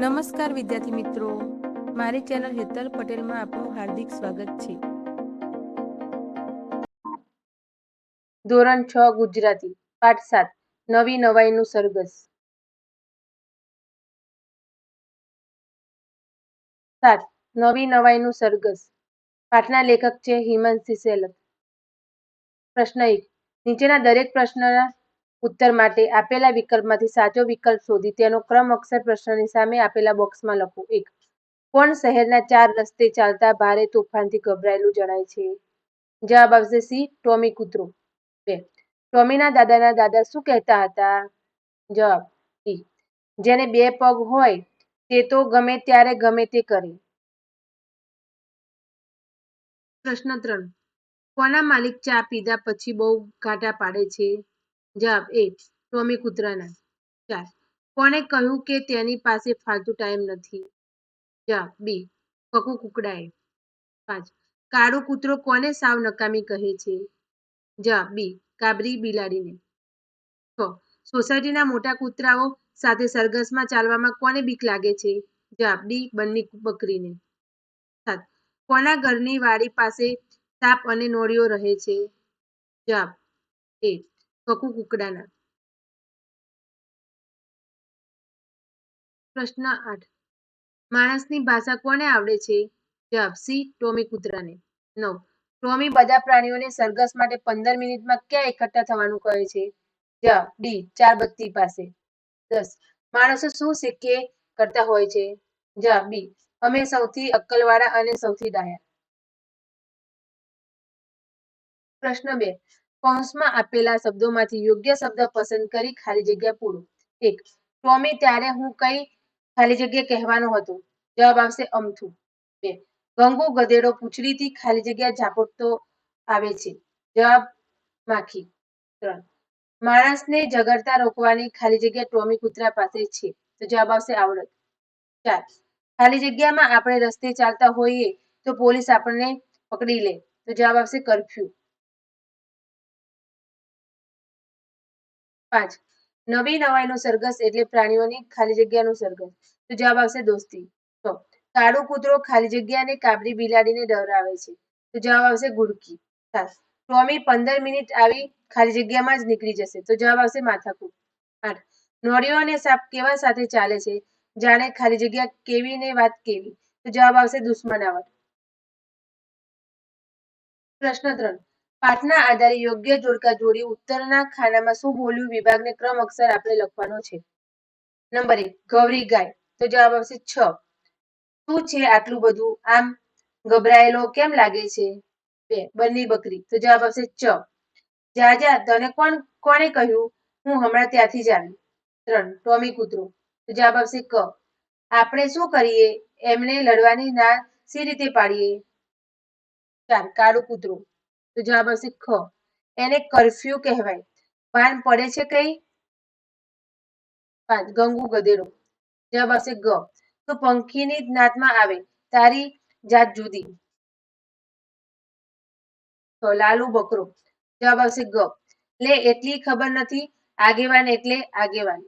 નમસ્કાર વિદ્યાર્થી મિત્રો. મારી ચેનલ હેતલ પટેલમાં આપનું હાર્દિક સ્વાગત છે. ધોરણ છ, ગુજરાતી. પાઠ સાત. નવી નવાઈનું સરઘસ. સાત. નવી નવાઈનું સરઘસ. પાઠના લેખક છે હિમાંશી સેલક. પ્રશ્ન એક. નીચેના દરેક પ્રશ્નના ઉત્તર માટે આપેલા વિકલ્પમાંથી સાચો વિકલ્પ શોધી તેનો ક્રમ અક્ષર પ્રશ્નની સામે આપેલા બોક્સમાં લખો. એક કોણ શહેરના ચાર રસ્તે ચાલતા ભારે તોફાનથી ગભરાયેલું જણાય છે. જવાબ આવશે સી, ટોમી કૂતરો. બે, ટોમીના દાદાના દાદા શું કહેતા હતા? જવાબ સી, જેને બે પગ હોય તે તો ગમે ત્યારે ગમે તે કરે. પ્રશ્ન ત્રણ, કોના માલિક ચા પીધા પછી બહુ ઘાટા પાડે છે? જવાબ એ ટોમી કૂતરાના. ચાર કોણે કહ્યું કે તેની પાસે ફાલતુ ટાઈમ નથી? જવાબ બી. કકુ કુકડાએ. પાંચ. કાળો કૂતરો કોને સાવ નકામી કહે છે? જવાબ બી. કાબરી બિલાડીને. છ. સોસાયટીના મોટા કૂતરાઓ સાથે સરઘસમાં ચાલવામાં કોને બીક લાગે છે? જવાબ ડી. બંને બકરીને. સાત. કોના ઘરની વાડી પાસે સાપ અને નોળીઓ રહે છે? જવાબ એ કકુ કુકડાના. પ્રશ્ન આઠ. માણસની ભાષા કોને આવડે છે? જવાબ સી, ટોમી કૂતરાને. નવ. ટોમી બધા પ્રાણીઓને સરઘસ માટે પંદર મિનિટમાં ક્યાં એકઠા થવાનું કહે છે? જવાબ ડી ચાર બત્તી પાસે. દસ. માણસો શું શીખે કરતા હોય છે? જવાબ બી, અમે સૌથી અક્કલવાળા અને સૌથી ડાયા. પ્રશ્ન બે. કૌંસમાં આપેલા શબ્દોમાંથી યોગ્ય શબ્દ પસંદ કરી ખાલી જગ્યા પૂરો. એક ટોમી ત્યારે હું કઈ ખાલી જગ્યા કહેવાનો હતો? જવાબ આવશે અમથું. બે, ગંગુ ગધેડો પૂંછડીથી ખાલી જગ્યા ઝાપટતો આવે છે. જવાબ માખી. ત્રણ, માણસને જગડતા રોકવાની ખાલી જગ્યા ટોમી કૂતરા પાસે છે. તો જવાબ આવશે આવડત. ચાર, ખાલી જગ્યામાં આપણે રસ્તે ચાલતા હોઈએ તો પોલીસ આપણને પકડી લે. તો જવાબ આવશે કરફ્યુ. પાંચ નવી નવાઈનો સરઘસ એટલે પ્રાણીઓની ખાલી જગ્યાનો સરઘસ. તો જવાબ આવશે દોસ્તી. છ કાળો કૂતરો ખાલી જગ્યાને કાબરી બિલાડીને ડરાવે છે. તો જવાબ આવશે ગુડકી. સાત ટોમી પંદર મિનિટ આવી ખાલી જગ્યામાં જ નીકળી જશે. તો જવાબ આવશે માથાકૂટ. આઠ. નોળીઓ અને સાપ કેવા સાથે ચાલે છે? જાણે ખાલી જગ્યા કેવી ને વાત કેવી? તો જવાબ આવશે દુશ્મનાવટ. પ્રશ્ન ત્રણ. પાઠના આધારે યોગ્ય જોડકા જોડી ઉત્તરના ખાનામાં શું બોલ્યું વિભાગને ક્રમ અક્ષર આપણે લખવાનો છે. નંબર એક, ગૌરી ગાય. તો જવાબ આવશે છ. શું છે આટલું બધું? આમ ગભરાયેલો કેમ લાગે છે? બે, બંની બકરી. તો જવાબ આવશે ચ જા જા, તને કોણ, કોણે કહ્યું? હું હમણાં ત્યાંથી જ આવી. ત્રણ, ટોમી કૂતરો. તો જવાબ આવશે ક. આપણે શું કરીએ? એમને લડવાની ના સી રીતે પાડીએ? ચાર, કાળો કૂતરો. તો જવાબ આવશે ખ. એને કરફ્યુ કહેવાય. પાન પડે છે કઈ? પાંચ ગંગુ ગધેડો. જવાબ આવશે ગ. તો પંખીની જ્ઞાતમાં આવે. તારી જાત જુદી. તો લાલુ બકરો. જવાબ આવશે ગ. લે, એટલી ખબર નથી. આગેવાન એટલે આગેવાન.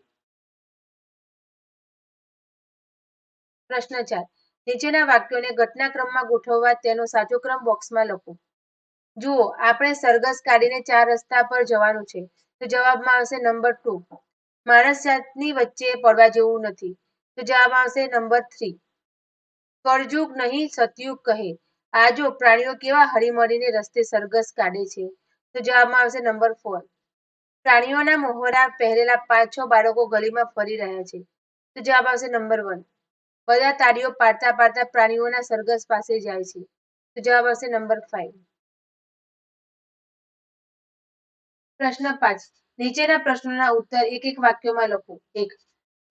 પ્રશ્ન ચાર. નીચેના વાક્યોને ઘટનાક્રમમાં ગોઠવવા તેનો સાચો ક્રમ બોક્સમાં લખો. જુઓ, આપણે સરઘસ કાઢીને ચાર રસ્તા પર જવાનું છે. તો જવાબમાં આવશે નંબર ટુ. માણસ જાતની વચ્ચે પડવા જેવું નથી. તો જવાબ આવશે નંબર થ્રી. કરજુગ નહીં, સતયુગ કહે. આ જો, પ્રાણીઓ કેવા હળીમળીને રસ્તે સરઘસ કાઢે છે. તો જવાબમાં આવશે નંબર ફોર. પ્રાણીઓના મોહરા પહેરેલા પાંચ છ બાળકો ગલીમાં ફરી રહ્યા છે. તો જવાબ આવશે નંબર વન. બધા તાળીઓ પાડતા પાડતા પ્રાણીઓના સરઘસ પાસે જાય છે. તો જવાબ આવશે નંબર ફાઈવ. પ્રશ્ન પાંચ. નીચેના પ્રશ્નોના ઉત્તર એક એક વાક્યોમાં લખો. એક.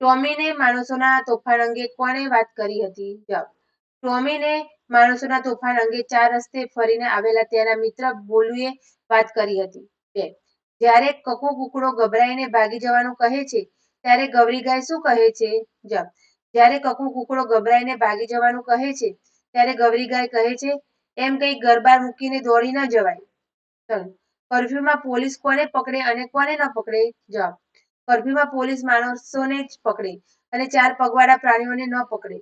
ટોમીને માણસોના તોફાન અંગે કોણે વાત કરી હતી? જવાબ. ટોમીને માણસોના તોફાન અંગે ચાર રસ્તે ફરીને આવેલા તેના મિત્ર બોલુએ વાત કરી હતી. બે. જ્યારે કકો કુકડો ગભરાઈને ભાગી જવાનું કહે છે, ત્યારે ગૌરી ગાય શું કહે છે? જવાબ. જ્યારે કકુ કુકડો ગભરાઈને ભાગી જવાનું કહે છે, ત્યારે ગૌરી ગાય કહે છે, એમ કઈ ગરબા મૂકીને દોડી ન જવાય. ત્રણ. કર્ફ્યુમાં પોલીસ કોને પકડે અને કોને ન પકડે? જવાબ. કર્ફ્યુમાં પોલીસ માણસોને જ પકડે અને ચાર પગવાળા પ્રાણીઓને ન પકડે.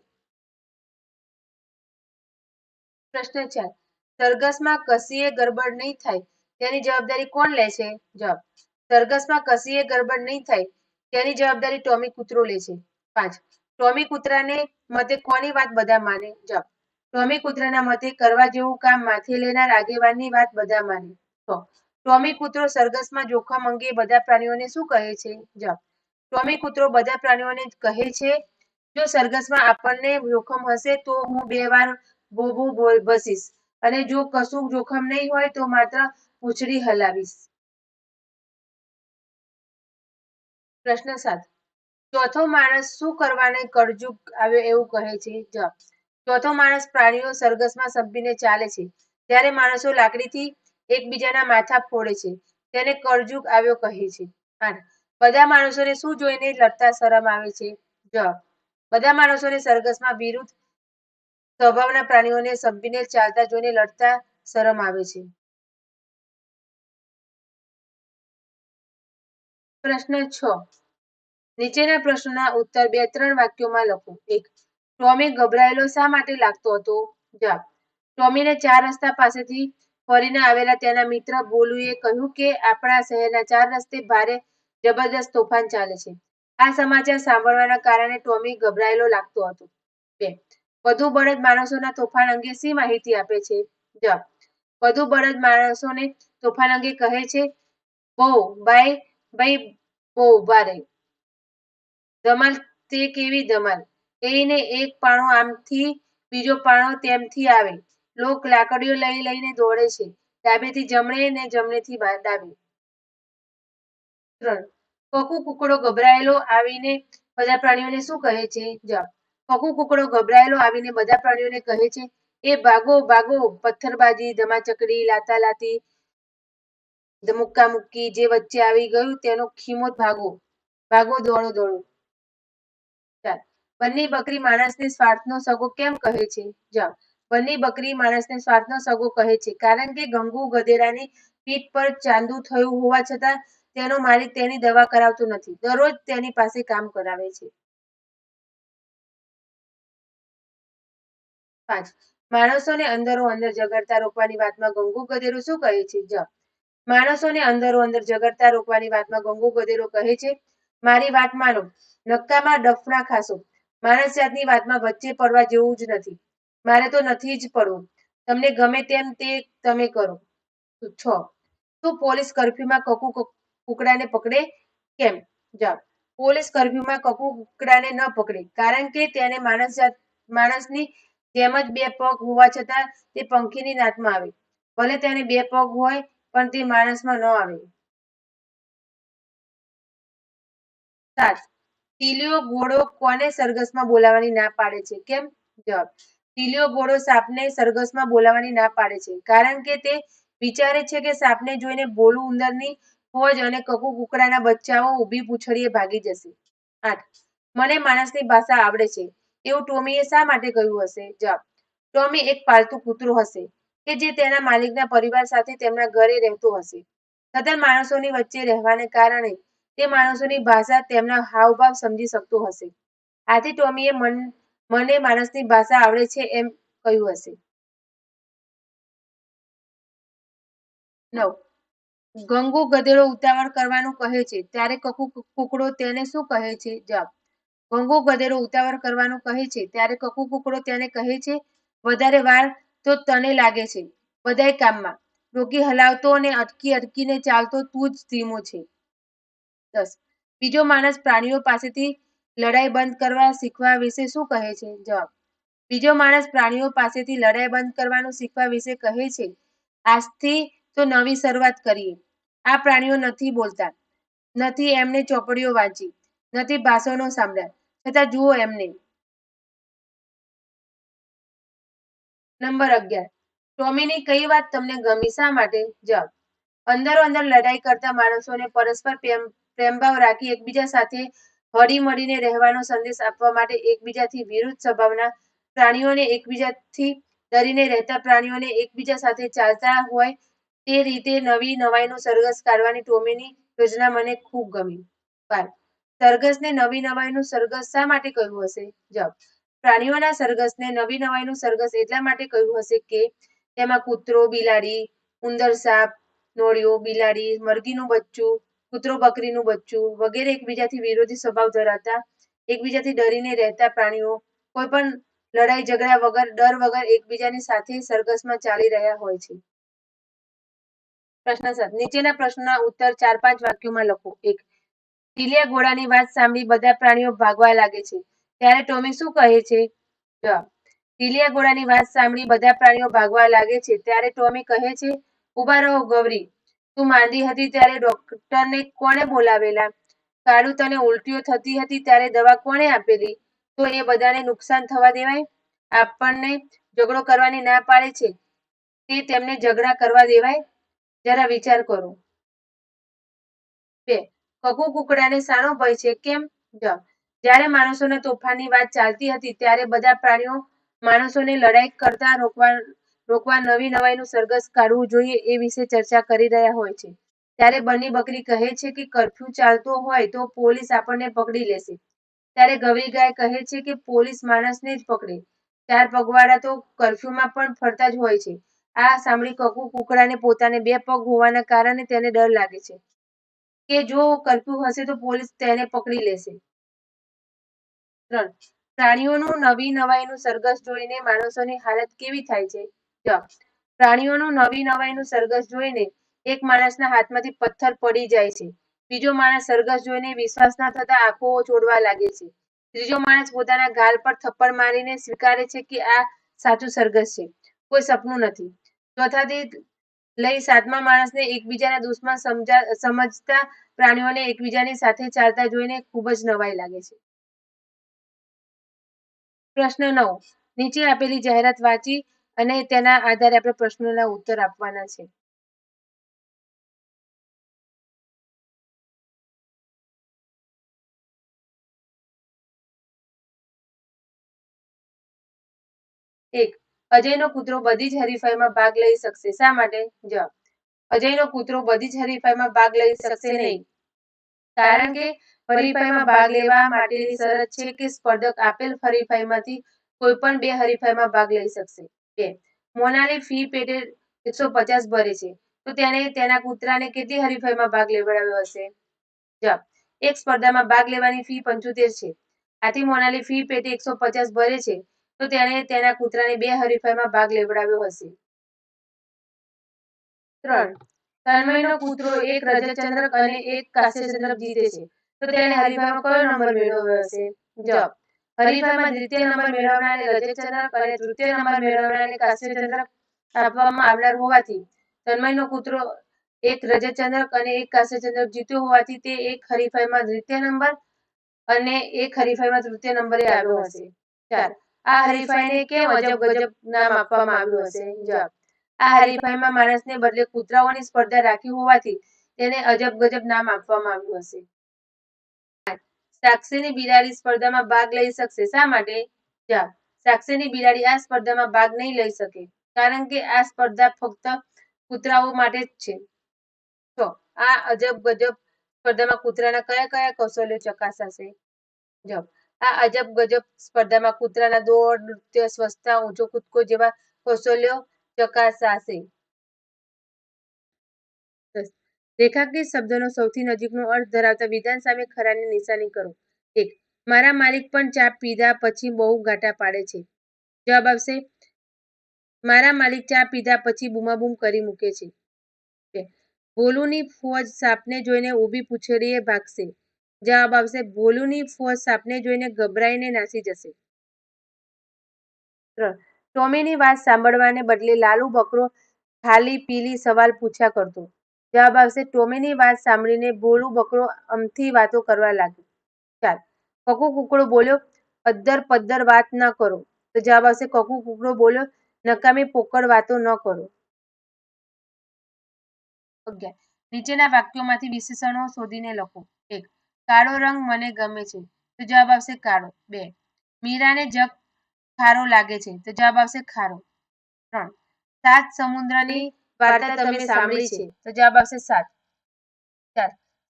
પ્રશ્ન ચાર. સરઘસમાં કસીએ ગરબડ નહીં થાય, તેની જવાબદારી કોણ લે છે? જવાબ. સરઘસમાં કસીએ ગરબડ નહીં થાય, તેની જવાબદારી ટોમી કૂતરો લે છે. પાંચ. ટોમી કૂતરાને મતે કોની વાત બધા માને? જવાબ. ટોમી કૂતરાના મતે કરવા જેવું કામ માથે લેનાર આગેવાનની વાત બધા માને. છ. ટોમી કૂતરો સરઘસમાં જોખમ અંગે બધા પ્રાણીઓને શું કહે છે? જવાબ ટોમી કૂતરો બધા પ્રાણીઓને કહે છે, જો સરઘસમાં આપણને જોખમ હશે તો હું બે વાર બોબું બસીશ અને જો કશું જોખમ નહીં હોય તો માત્ર પૂંછડી હલાવીશ. પ્રશ્ન સાત, ચોથો માણસ શું કરવાને કળજુગ આવ્યો એવું કહે છે? જવાબ, ચોથો માણસ પ્રાણીઓ સરઘસમાં સંપીને ચાલે છે. ત્યારે માણસો લાકડીથી એકબીજાના માથા ફોડે છે. તેને કરજુક આવ્યો કહે છે. આઠ બધા માણસોને શું જોઈને લડતા શરમ આવે છે? જવાબ, બધા માણસોને સરઘસમાં વિરુદ્ધ સ્વભાવના પ્રાણીઓને સંભીને ચાલતા જોઈને લડતા શરમ આવે છે. પ્રશ્ન છ, નીચેના પ્રશ્નના ઉત્તર બે ત્રણ વાક્યોમાં લખો. એક, ટોમી ગભરાયેલો શા માટે લાગતો હતો? જવાબ, ટોમીને ચાર રસ્તા પાસેથી ફરીને આવેલા તેના મિત્ર બોલુએ કહ્યું કે, આપણા શહેરના ચાર રસ્તે ભારે જબરદસ્ત તોફાન ચાલે છે. આ સમાચાર સાંભળવાના કારણે ટોમી ગભરાયેલો લાગતો હતો. બે, વધુ બળદ માણસોના તોફાન અંગે શી માહિતી આપે છે? જવાબ વધુ બળદ માણસોને તોફાન અંગે કહે છે, બહુ, બાય, ભાઈ, બહુ ઊભા રહે. ધમાલ, તે કેવી ધમાલ? એને એક પાણો આમથી, બીજો પાણો તેમથી આવે. લોક લાકડીઓ લઈ લઈને દોડે છે. ડાબેથી જમણે ને જમણેથી ડાબે. ત્રણ. કકુ કુકડો ગભરાયેલો આવીને બધા પ્રાણીઓને શું કહે છે? જવાબ. કકુ કુકડો ગભરાયેલો આવીને બધા પ્રાણીઓને કહે છે, એ ભાગો ભાગો, પથ્થરબાજી, ધમાચકડી, લાતા લાતી મુક્કા મુક્કી, જે વચ્ચે આવી ગયું તેનો ખીમો ભાગો. ભાગો, દોડો દોડો. ચાર. બંને બકરી માણસને સ્વાર્થનો સગો કેમ કહે છે? જવાબ. બંને બકરી માણસને સ્વાર્થનો સગો કહે છે. કારણ કે ગંગુ ગધેડાની પીઠ પર ચાંદુ થયું હોવા છતાં તેનો માલિક તેની દવા કરાવતો નથી. દરરોજ તેની પાસે કામ કરાવે છે. પાંચ. માણસોને અંદરો અંદર ઝઘડતા રોકવાની વાતમાં ગંગુ ગધેડો શું કહે છે? જ. માણસોને અંદરો અંદર ઝઘડતા રોકવાની વાતમાં ગંગુ ગધેડો કહે છે, મારી વાત માનો. નક્કામાં ડફણા ખાશો. માણસ જાતની વાતમાં વચ્ચે પડવા જેવું જ નથી. મારે તો નથી જ પડવું. તમને ગમે તેમ તે તમે કરો. છ. તો પોલીસ કરફ્યુમાં કકુ કુકડાને પકડે? કેમ? જવાબ. પોલીસ કરફ્યુમાં કકુ કુકડાને ન પકડે, કારણ કે તેને માણસ માણસની જેમ જ બે પગ હોવા છતાં તે પંખીની નાતમાં આવે. ભલે તેને બે પગ હોય, પણ તે માણસમાં ન આવે. સાત. તીલીઓ ઘોડો કોને સરઘસમાં બોલાવાની ના પાડે છે? કેમ? જવાબ. ટીલીઓ ઘોડો સાપને સરઘસમાં બોલાવવાની ના પાડે છે. કારણ કે તે વિચારે છે કે સાપને જોઈને ભોળું ઉંદરની ફોજ અને કકુ કુકડાના બચ્ચાઓ ઊભી પૂંછડીએ ભાગી જશે. આઠ. મને માણસની ભાષા આવડે છે. એવું ટોમીએ શા માટે કહ્યું હશે? જવાબ. ટોમી એક પાલતુ કૂતરો હશે, કે જે તેના માલિકના પરિવાર સાથે તેમના ઘરે રહેતો હશે. તદ્દન માણસોની વચ્ચે રહેવાને કારણે તે માણસોની ભાષા તેમના હાવભાવ સમજી શકતો હશે. આથી ટોમીએ મન મને માણસની ભાષા આવડે છે એમ કહ્યું હશે. નવ. ગંગુ ગધેડો ઉતાવળ કરવાનું કહે છે. ત્યારે કકુ કુકડો તેને શું કહે છે? જવાબ. ગંગુ ગધેડો ઉતાવળ કરવાનું કહે છે. ત્યારે કકુ કુકડો તેને કહે છે, વધારે વાર તો તને લાગે છે. બધાય કામમાં. રોગી હલાવતો અને અટકી અટકીને ચાલતો તું જ ધીમો છે. દસ. બીજો માણસ પ્રાણીઓ પાસેથી લડાઈ બંધ કરવા શીખવા વિશે શું કહે છે? જવાબ. બીજો માણસ પ્રાણીઓ પાસેથી લડાઈ બંધ કરવાનું શીખવા વિશે કહે છે, આજથી તો નવી શરૂઆત કરીએ. આ પ્રાણીઓ નથી બોલતા, નથી એમને ચોપડીઓ વાંચી, નથી ભાષણો સાંભળ્યા. છતાં જુઓ એમને. નંબર અગિયાર. ટોમીની કઈ વાત તમને ગમી? શા માટે? જવાબ. અંદરો અંદર લડાઈ કરતા માણસોને પરસ્પર પ્રેમ, પ્રેમભાવ રાખી એકબીજા સાથે હળી મળીને રહેવાનો સંદેશ આપવા માટે એકબીજાથી વિરુદ્ધ સ્વભાવના પ્રાણીઓને એકબીજાથી ડરીને રહેતા પ્રાણીઓને એકબીજા સાથે ચાલતા હોય તે રીતે નવી નવાઈનો સરઘસ કાઢવાની ટોમીની યોજના મને ખૂબ ગમી. બાર સરઘસને નવી નવાઈનું સરઘસ શા માટે કહ્યું હશે? જવાબ. પ્રાણીઓના સરઘસને નવી નવાઈનું સરઘસ એટલા માટે કહ્યું હશે કે તેમાં કૂતરો, બિલાડી, ઉંદર સાપ, નોળિયો, બિલાડી, મરઘીનું બચ્ચું કૂતરો બકરીનું બચ્ચું વગેરે એકબીજાથી વિરોધી સ્વભાવ ધરાવતા, એકબીજાથી ડરીને રહેતા પ્રાણીઓ કોઈ પણ લડાઈ ઝઘડા વગર, ડર વગર એકબીજાની સાથે સરઘસમાં ચાલી રહ્યા હોય છે. પ્રશ્ન સાત. નીચેના પ્રશ્નના ઉત્તર ચાર પાંચ વાક્યોમાં લખો. એક. ટીલિયા ઘોડાની વાત સાંભળી બધા પ્રાણીઓ ભાગવા લાગે છે. ત્યારે ટોમી શું કહે છે? જવાબ. ટીલિયા ઘોડાની વાત સાંભળી બધા પ્રાણીઓ ભાગવા લાગે છે. ત્યારે ટોમી કહે છે, ઊભા રહો ગૌરી. તું માંદી હતી ત્યારે ડોક્ટરને કોણે બોલાવેલા? કાળુ તને ઉલટીઓ થતી હતી ત્યારે દવા કોણે આપેલી? તો એ બધાને નુકસાન થવા દેવાય? આપણને ઝઘડો કરવાની ના પાડે છે. તે તેમને ઝઘડા કરવા દેવાય? જરા વિચાર કરો. બે. કકુ કુકડાને શાનો ભય છે. કેમ? જવાબ જ્યારે માણસોને તોફાનની વાત ચાલતી હતી ત્યારે બધા પ્રાણીઓ માણસોને લડાઈ કરતા રોકવા રોકવા નવી નવાઈનું સરઘસ કાઢવું જોઈએ એ વિશે ચર્ચા કરી રહ્યા હોય છે. ત્યારે બની બકરી કહે છે કે કરફ્યુ ચાલતો હોય તો પોલીસ આપણને પકડી લેશે. ત્યારે ગવરી ગાય કહે છે કે પોલીસ માણસને જ પકડે. ચાર પગવાળા તો કરફ્યુમાં પણ ફરતા જ હોય છે. આ સાંભળી કકુ કુકડાને પોતાને બે પગ હોવાના કારણે તેને ડર લાગે છે. કે જો કરફ્યુ હશે તો પોલીસ તેને પકડી લેશે. ત્રણ. પ્રાણીઓનું નવી નવાઈનું સરઘસ જોઈને માણસોની હાલત કેવી થાય છે? પ્રાણીઓનું નવી નવાઈનું સરઘસ જોઈને એક માણસના હાથમાંથી પથ્થર પડી જાય છે. બીજો માણસ સરઘસ જોઈને વિશ્વાસ ના થતા આંખો ચોડવા લાગે છે. ત્રીજો માણસ પોતાના ગાલ પર થપ્પડ મારીને સ્વીકારે છે કે આ સાચું સરઘસ છે. કોઈ સપનું નથી. ચોથાથી લઈ સાતમા માણસને એકબીજાના દુશ્મન સમજા, સમજતા પ્રાણીઓને એકબીજાની સાથે ચાલતા જોઈને ખૂબ જ નવાઈ લાગે છે. પ્રશ્ન નવ. નીચે આપેલી જાહેરાત વાંચી અને તેના આધારે આપણે પ્રશ્નોના ઉત્તર આપવાના છે. એક, અજયનો કૂતરો બધી જ હરીફાઈમાં ભાગ લઈ શકશે. શા માટે? જવાબ, અજયનો કૂતરો બધી જ હરીફાઈમાં ભાગ લઈ શકશે નહીં. કારણ કે હરીફાઈમાં ભાગ લેવા માટેની શરત છે કે સ્પર્ધક આપેલ હરીફાઈમાંથી કોઈ પણ બે હરીફાઈમાં ભાગ લઈ શકશે. બે મોનાલી ફી પેટે એકસો પચાસ ભરે છે. તો તેને, તેના કૂતરાને કેટલી હરીફાઈમાં ભાગ લેવડાવ્યો હશે? જવાબ, એક સ્પર્ધામાં ભાગ લેવાની ફી પંચોતેર છે. આથી મોનાલી ફી પેટે એકસો પચાસ ભરે છે. તો તેણે તેના કૂતરાને બે હરીફાઈમાં ભાગ લેવડાવ્યો હશે. ત્રણ, તન્મયનો કૂતરો એક રજતચંદ્રક અને એક કાંસ્યચંદ્રક જીતે છે. તો તેણે હરીફાઈમાં કયો નંબર મેળવ્યો હશે? જવાબ હરીફાઈમાં દ્વિતીય નંબર મેળવનારને રજતચંદ્રક અને તૃતીય નંબર મેળવનારને કાંસ્યચંદ્રક આપવામાં આવનાર હોવાથી તન્મયનો કૂતરો એક રજતચંદ્રક અને એક કાંસ્યચંદ્રક જીત્યો હોવાથી તે એક હરીફાઈમાં દ્વિતીય નંબર અને એક હરીફાઈમાં તૃતીય નંબરે આવ્યો હશે. ચાર આ હરીફાઈને કેમ અજબ ગજબ નામ આપવામાં આવ્યું હશે? જવાબ, આ હરીફાઈમાં માણસને બદલે કૂતરાઓની સ્પર્ધા રાખી હોવાથી તેને અજબ ગજબ નામ આપવામાં આવ્યું હશે. સાક્ષીની બિલાડી સ્પર્ધામાં ભાગ લઈ શકશે. શા માટે? જવાબ સાક્ષીની બિલાડી આ સ્પર્ધામાં ભાગ નહીં લઈ શકે, કારણ કે આ સ્પર્ધા ફક્ત કૂતરાઓ માટે જ છે. તો આ અજબ ગજબ સ્પર્ધામાં કૂતરાના કયા કયા કૌશલ્યો ચકાસાશે? જવાબ. આ અજબ ગજબ સ્પર્ધામાં કૂતરાના દોડ, નૃત્ય, સ્વચ્છતા, ઊંચો કૂદકો જેવા કૌશલ્યો ચકાસાશે. રેખાંકિત શબ્દનો સૌથી નજીકનો અર્થ ધરાવતા વિધાન સામે ખરાની નિશાની કરો. એક, મારા માલિક પણ ચા પીધા પછી બહુ ઘાટા પાડે છે. જવાબ આવશે, મારા માલિક ચા પીધા પછી બૂમાબૂમ કરી મૂકે છે. ભોલુની ફોજ સાપને જોઈને ઊભી પૂછડીએ ભાગશે. જવાબ આવશે, ભોલુની ફોજ સાપને જોઈને ગભરાઈને નાસી જશે. ત્રણ, ટોમીની વાત સાંભળવાને બદલે લાલુ બકરો ખાલી પીલી સવાલ પૂછ્યા કરતો. જવાબ આવશે, ટોમીની વાત સાંભળીને ભોળું બકરો અમથી વાતો કરવા લાગ્યું. ચાલ, કકુ કુકડો બોલ્યો, અદ્દર પદ્દર વાત ન કરો. તો જવાબ આવશે, કકુ કુકડો બોલ્યો, નકામી પોકળ વાતો ન કરો. નીચેના વાક્યોમાંથી વિશેષણો શોધીને લખો. એક, કાળો રંગ મને ગમે છે. તો જવાબ આવશે, કાળો. બે, મીરાને જગ ખારો લાગે છે. તો જવાબ આવશે, ખારો. ત્રણ, સાત સમુદ્રની વાર્તા તમે સાંભળી છે. તો જવાબ આવશે સાત. ચાર.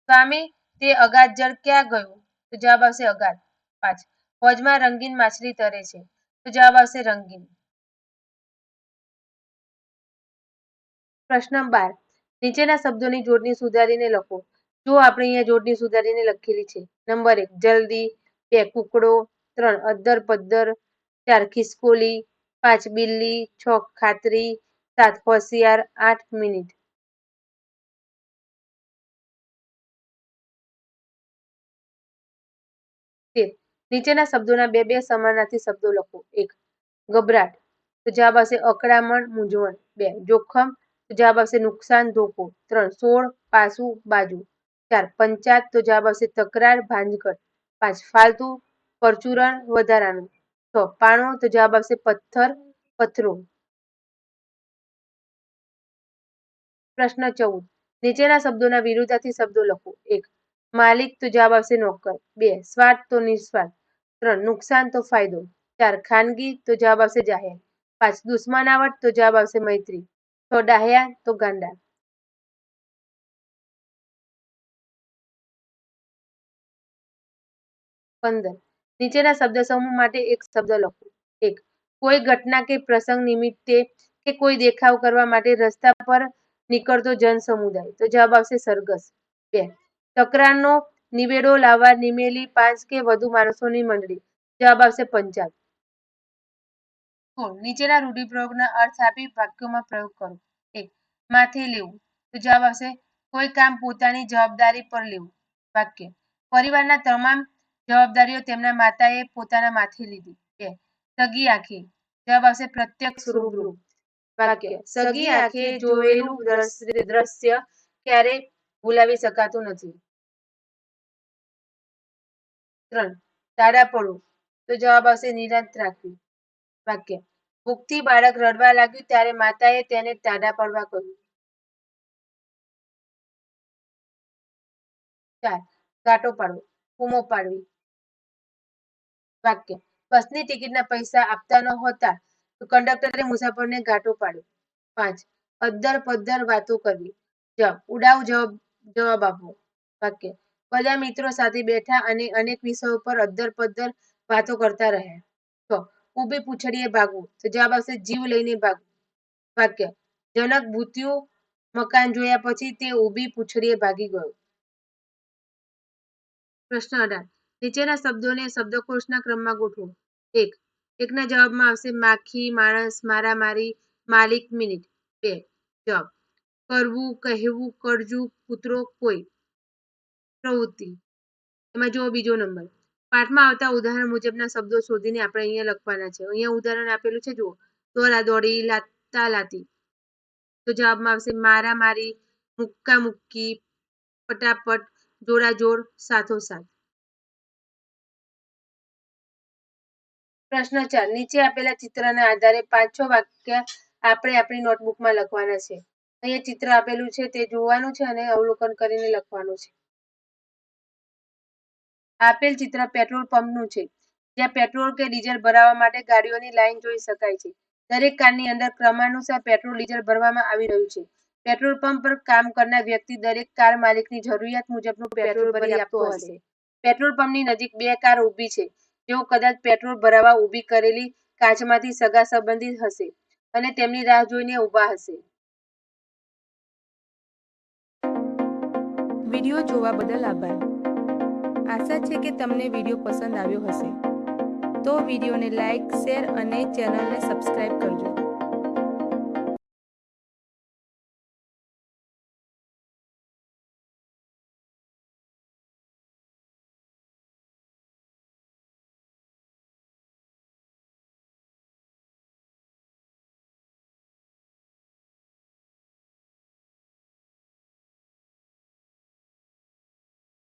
સ્વામી તે અગાધ જળ ક્યાં ગયું? તો જવાબ આવશે અગાધ. પાંચ. ફોજમાં રંગીન માછલી તરે છે. તો જવાબ આવશે રંગીન. પ્રશ્ન બાર. નીચેના શબ્દોની જોડણી સુધારીને લખો. જો આપણે અહીંયા જોડણી સુધારીને લખેલી છે. નંબર એક જલ્દી. બે કુકડો. ત્રણ અદ્દર પદ્દર ચાર ખિસકોલી. પાંચ બિલ્લી. છ ખાતરી. સાત હોશિયાર આઠ મિનિટ તેર નીચેના શબ્દોના બે બે સમાનાર્થી શબ્દો લખો. એક, ગભરાટ. તો જવાબ આવશે અકળામણ, મૂંઝવણ. બે, જોખમ. તો જવાબ આવશે નુકસાન ધોકો ત્રણ, સોળ, પાસું, બાજુ. ચાર પંચાત તો જવાબ આવશે તકરાર ભાંજગઢ પાંચ, ફાલતુ, પરચુરણ, વધારાનું. છ, પાણો. તો જવાબ આવશે પથ્થર પથરો પ્રશ્ન ચૌદ. નીચેના શબ્દોના વિરુદ્ધાર્થી શબ્દો લખો. એક, માલિક તો જવાબ આવશે નોકર. બે, સ્વાર્થ તો નિસ્વાર્થ. ત્રણ, નુકસાન તો ફાયદો. ચાર, ખાનગી તો જવાબ આવશે જાહેર. પાંચ દુશ્મનાવટ તો જવાબ આવશે મૈત્રી. છ, ડાહ્યા તો ગાંડા. પંદર, નીચેના શબ્દ સમૂહ માટે એક શબ્દ લખો. એક, કોઈ ઘટના કે પ્રસંગ નિમિત્તે કે કોઈ દેખાવ કરવા માટે રસ્તા પર નીકળતો જનસમુદાય. તો જવાબ આવશે સરગસ બે. તકરારનો નિવેડો લાવવા નિમેલી પાંચ કે વધુ માણસોની મંડળી. જવાબ આવશે પંચાયત નીચેના રૂઢિપ્રયોગના અર્થ આપી વાક્યોમાં પ્રયોગ કરો. એક. માથે લેવું. તો જવાબ આવશે, કોઈ કામ પોતાની જવાબદારી પર લેવું. વાક્ય. પરિવારના તમામ જવાબદારીઓ તેમના માતાએ પોતાના માથે લીધી. બે. સગી આંખી. જવાબ આવશે પ્રત્યક્ષ રૂબરૂ. વાક્ય. સગી આંખે જોયેલું દ્રશ્ય ક્યારે ભૂલાવી શકાતું નથી. ત્રણ. તાડા પડવું તો જવાબ આવશે નિરાંત રાખવી. વાક્ય. ભૂખથી બાળક રડવા લાગ્યું ત્યારે માતાએ તેને તાડા પડવા કહ્યું. ચાર. ગાંટો પાડવો બૂમો પાડવી. વાક્ય. બસની ટિકિટના પૈસા આપતા ન હોતા કંડક્ટરે મુસાફરને ગાંટો પાડ્યો. પાંચ, અદ્દર પદ્દર વાતો કરવી. ઉડાવ જવાબ જવાબ આપવો વાક્ય, બધા મિત્રો સાથે બેઠા અને અનેક વિષયો પર અદ્દર પદ્દર વાતો કરતા રહ્યા. છ, ઊભી પૂછડીએ ભાગવું. તો જવાબ આવશે, જીવ લઈને ભાગવું. વાક્ય, જનક ભૂત્યું મકાન જોયા પછી તે ઊભી પૂછડીએ ભાગી ગયો. પ્રશ્ન અઢાર, નીચેના શબ્દોને શબ્દકોશના ક્રમમાં ગોઠવો. એક એકના જવાબમાં આવશે માખી, માણસ, મારામારી, માલિક, મિનિટ. બે, જવાબ. કરવું, કહેવું, કરજું, કૂતરો, કોઈ. પ્રવૃત્તિ. એમાં જુઓ બીજો નંબર. પાઠમાં આવતા ઉદાહરણ મુજબના શબ્દો શોધીને આપણે અહીંયા લખવાના છે. અહીંયા ઉદાહરણ આપેલું છે, જુઓ. દોરા, દોડી, લાતા, લાતી. તો જવાબમાં આવશે મારા મારી મુક્કા મુક્કી, પટાપટ, જોડાજોડ, સાથોસાથ. પ્રશ્ન ચાર નીચે આપેલા ચિત્રના આધારે પાંચ છ વાક્ય આપણે આપણી નોટબુકમાં લખવાના છે. અહીંયા ચિત્ર આપેલું છે, તે જોવાનું છે અને અવલોકન કરીને લખવાનું છે. આપેલ ચિત્ર પેટ્રોલ પંપનું છે. જ્યાં પેટ્રોલ કે ડીઝલ ભરાવા માટે ગાડીઓની લાઈન જોઈ શકાય છે. દરેક કારની અંદર ક્રમાનુસાર પેટ્રોલ, ડીઝલ ભરવામાં આવી રહ્યું છે. પેટ્રોલ પંપ પર કામ કરનાર વ્યક્તિ દરેક કાર માલિકની જરૂરિયાત મુજબનું પેટ્રોલ ભરી આપતો હશે. પેટ્રોલ પંપની નજીક બે કાર ઊભી છે. જેઓ કદાચ પેટ્રોલ ભરાવા ઊભી કરેલી કાચમાંથી સગા સંબંધિત હશે અને તેમની રાહ જોઈને ઊભા હશે. વીડિયો જોવા બદલ આભાર. આશા છે કે તમને વીડિયો પસંદ આવ્યો હશે. તો વિડીયોને લાઈક, શેર અને ચેનલને સબસ્ક્રાઈબ કરજો.